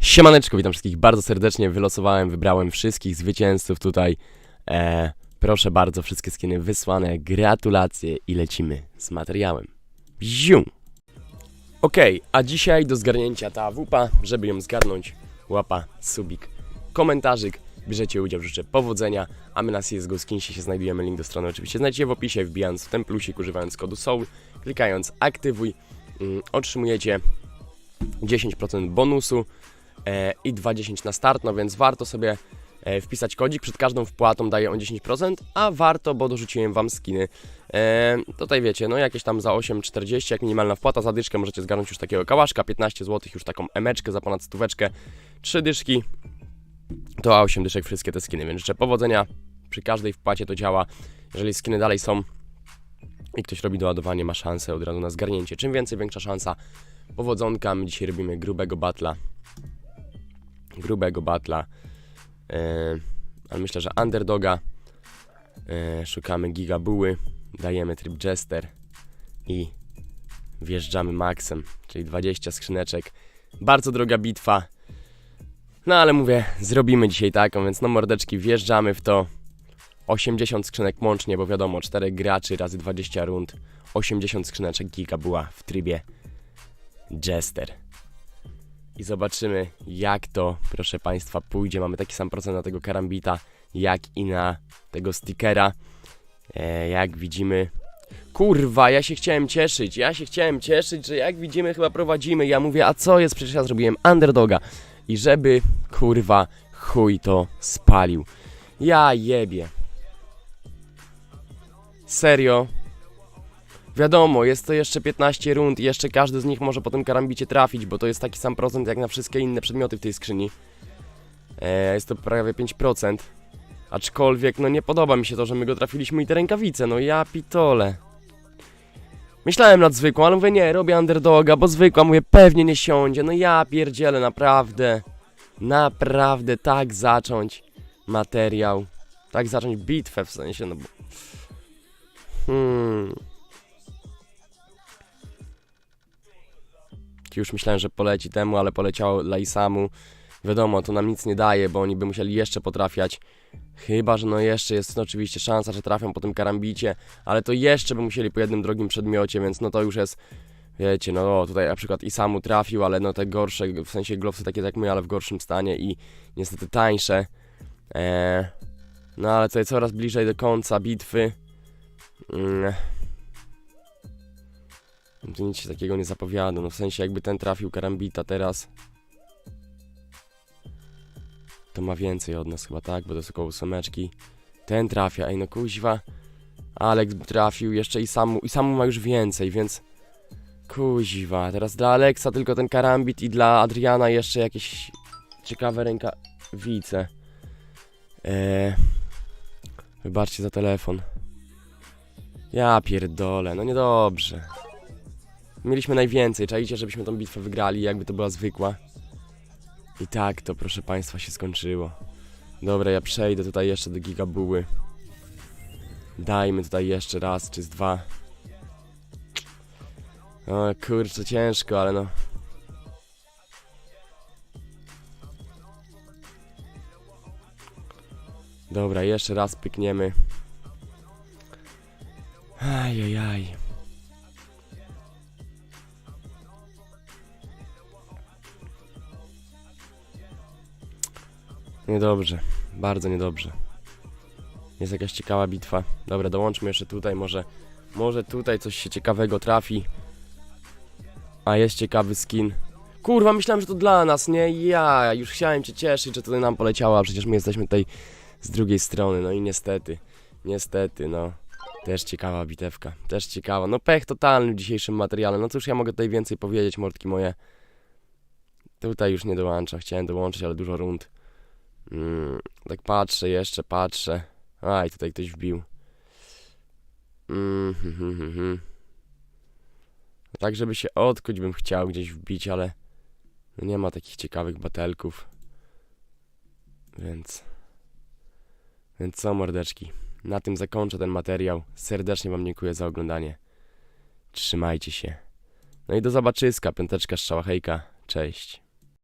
Siemaneczko, witam wszystkich bardzo serdecznie. Wylosowałem, wybrałem wszystkich zwycięzców tutaj. E, proszę bardzo, wszystkie skiny wysłane. Gratulacje i lecimy z materiałem. Zium! Okej, a dzisiaj do zgarnięcia ta wupa, żeby ją zgarnąć, łapa, subik, komentarzyk. Bierzecie udział, życzę powodzenia, a my na CSGO Skinsie się znajdujemy, link do strony oczywiście znajdziecie w opisie, wbijając w ten plusik, używając kodu SOUL, klikając aktywuj, mm, otrzymujecie 10% bonusu i 2,10 na start, no więc warto sobie e, wpisać kodzik, przed każdą wpłatą daje on 10%, a warto, bo dorzuciłem Wam skiny. E, tutaj wiecie, no jakieś tam za 8,40 jak minimalna wpłata, za dyszkę możecie zgarnąć już takiego kałaszka, 15 zł już taką emeczkę za ponad stóweczkę, 3 dyszki, to a 8 dyszek wszystkie te skiny, więc życzę powodzenia, przy każdej wpłacie to działa, jeżeli skiny dalej są i ktoś robi doładowanie, ma szansę od razu na zgarnięcie, czym więcej, większa szansa, powodzonka, my dzisiaj robimy grubego batla, grubego batla, e, ale myślę, że underdoga, e, szukamy gigabuły, dajemy tryb jester i wjeżdżamy maxem, czyli 20 skrzyneczek, bardzo droga bitwa, no ale mówię, zrobimy dzisiaj taką, więc no mordeczki, wjeżdżamy w to, 80 skrzynek łącznie, bo wiadomo, 4 graczy razy 20 rund, 80 skrzyneczek giga była w trybie Jester. I zobaczymy, jak to, proszę Państwa, pójdzie. Mamy taki sam procent na tego karambita, jak i na tego stickera. E, jak widzimy. Kurwa, ja się chciałem cieszyć. Ja się chciałem cieszyć, że jak widzimy, chyba prowadzimy. Ja mówię, a co jest? Przecież ja zrobiłem underdoga. I żeby, kurwa, chuj to spalił. Ja jebie. Serio, Wiadomo, jest to jeszcze 15 rund i jeszcze każdy z nich może po tym karambicie trafić, bo to jest taki sam procent jak na wszystkie inne przedmioty w tej skrzyni. E, jest to prawie 5%. Aczkolwiek, no nie podoba mi się to, że my go trafiliśmy i te rękawice, no ja pitole. Myślałem nad zwykłą, ale mówię nie, robię underdoga, bo zwykła, mówię, pewnie nie siądzie, no ja pierdzielę, naprawdę. Naprawdę, tak zacząć materiał. Tak zacząć bitwę w sensie, no bo... Hmm... Już myślałem, że poleci temu, ale poleciało Laisamu. Wiadomo, to nam nic nie daje, bo oni by musieli jeszcze potrafiać. Chyba, że no jeszcze jest no, oczywiście szansa, że trafią po tym karambicie, ale to jeszcze by musieli po jednym drugim przedmiocie, więc no to już jest, wiecie, no tutaj na przykład Isamu trafił, ale no te gorsze, w sensie glowsy takie jak my, ale w gorszym stanie i niestety tańsze. Eee, no ale tutaj coraz bliżej do końca bitwy. Mm. Tu nic się takiego nie zapowiada, no w sensie jakby ten trafił karambita teraz to ma więcej od nas chyba, tak? Bo to jest około ósemeczki. Ten trafia, ej no kuźwa Alex trafił jeszcze i samu, i samu ma już więcej, więc kuźwa, teraz dla Alexa tylko ten karambit i dla Adriana jeszcze jakieś ciekawe rękawice eee, Wybaczcie za telefon Ja pierdolę, no niedobrze Mieliśmy najwięcej, czajcie, żebyśmy tą bitwę wygrali, jakby to była zwykła. I tak to, proszę Państwa, się skończyło. Dobra, ja przejdę tutaj jeszcze do gigabuły. Dajmy tutaj jeszcze raz, czy z dwa. O kurczę, ciężko, ale no. Dobra, jeszcze raz pykniemy. Ajajaj. Niedobrze, bardzo niedobrze. Jest jakaś ciekawa bitwa. Dobra, dołączmy jeszcze tutaj, może, może tutaj coś się ciekawego trafi. A jest ciekawy skin. Kurwa, myślałem, że to dla nas, nie? Ja już chciałem cię cieszyć, że tutaj nam poleciało, a przecież my jesteśmy tutaj z drugiej strony, no i niestety, niestety, no. Też ciekawa bitewka, też ciekawa. No pech totalny w dzisiejszym materiale. No cóż ja mogę tutaj więcej powiedzieć, mordki moje. Tutaj już nie dołączam, chciałem dołączyć, ale dużo rund. Mm, tak patrzę jeszcze, patrzę. A, i tutaj ktoś wbił. Mm, hm, hm, hm, hm. Tak, żeby się odkuć bym chciał gdzieś wbić, ale no nie ma takich ciekawych batelków. Więc... Więc co, mordeczki? Na tym zakończę ten materiał. Serdecznie Wam dziękuję za oglądanie. Trzymajcie się. No i do zobaczyska. Piąteczka strzała hejka. Cześć.